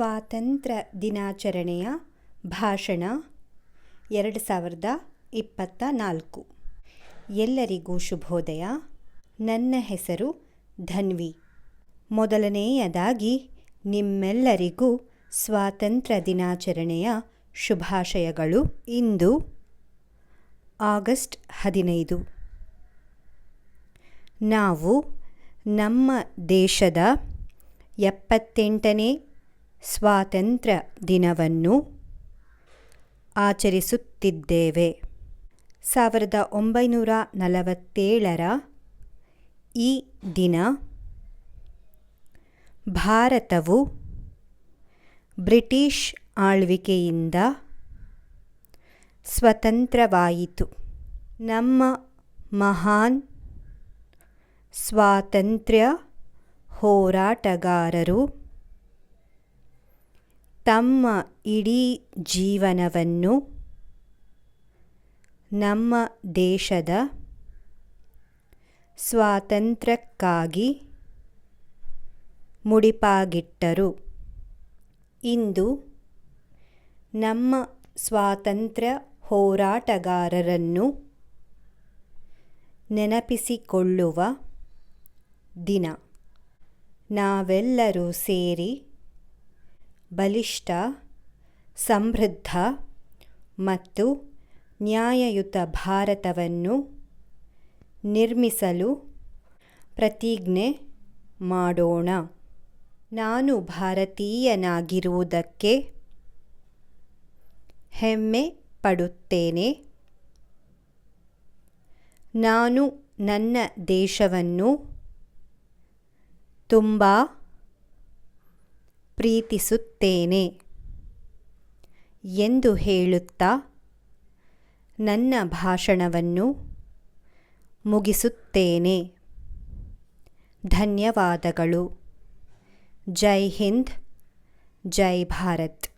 ಸ್ವಾತಂತ್ರ್ಯ ದಿನಾಚರಣೆಯ ಭಾಷಣ ಎರಡು ಸಾವಿರದ ಇಪ್ಪತ್ತ ನಾಲ್ಕು ಎಲ್ಲರಿಗೂ ಶುಭೋದಯ. ನನ್ನ ಹೆಸರು ಧನ್ವಿ. ಮೊದಲನೆಯದಾಗಿ ನಿಮ್ಮೆಲ್ಲರಿಗೂ ಸ್ವಾತಂತ್ರ್ಯ ದಿನಾಚರಣೆಯ ಶುಭಾಶಯಗಳು. ಇಂದು ಆಗಸ್ಟ್ ಹದಿನೈದು. ನಾವು ನಮ್ಮ ದೇಶದ ಎಪ್ಪತ್ತೆಂಟನೇ ಸ್ವಾತಂತ್ರ್ಯ ದಿನವನ್ನು ಆಚರಿಸುತ್ತಿದ್ದೇವೆ. ಸಾವಿರದ ಒಂಬೈನೂರ ನಲವತ್ತೇಳರ ಈ ದಿನ ಭಾರತವು ಬ್ರಿಟಿಷ್ ಆಳ್ವಿಕೆಯಿಂದ ಸ್ವತಂತ್ರವಾಯಿತು. ನಮ್ಮ ಮಹಾನ್ ಸ್ವಾತಂತ್ರ್ಯ ಹೋರಾಟಗಾರರು ತಮ್ಮ ಇಡೀ ಜೀವನವನ್ನು ನಮ್ಮ ದೇಶದ ಸ್ವಾತಂತ್ರ್ಯಕ್ಕಾಗಿ ಮುಡಿಪಾಗಿಟ್ಟರು. ಇಂದು ನಮ್ಮ ಸ್ವಾತಂತ್ರ್ಯ ಹೋರಾಟಗಾರರನ್ನು ನೆನಪಿಸಿಕೊಳ್ಳುವ ದಿನ. ನಾವೆಲ್ಲರೂ ಸೇರಿ ಬಲಿಷ್ಠ, ಸಮೃದ್ಧ ಮತ್ತು ನ್ಯಾಯಯುತ ಭಾರತವನ್ನು ನಿರ್ಮಿಸಲು ಪ್ರತಿಜ್ಞೆ ಮಾಡೋಣ. ನಾನು ಭಾರತೀಯನಾಗಿರುವುದಕ್ಕೆ ಹೆಮ್ಮೆ ಪಡುತ್ತೇನೆ. ನಾನು ನನ್ನ ದೇಶವನ್ನು ತುಂಬ ಪ್ರೀತಿಸುತ್ತೇನೆ. ಎಂದು ಹೇಳುತ್ತಾ ನನ್ನ ಭಾಷಣವನ್ನು ಮುಗಿಸುತ್ತೇನೆ. ಧನ್ಯವಾದಗಳು. ಜೈ ಹಿಂದ್ ಜೈ ಭಾರತ್.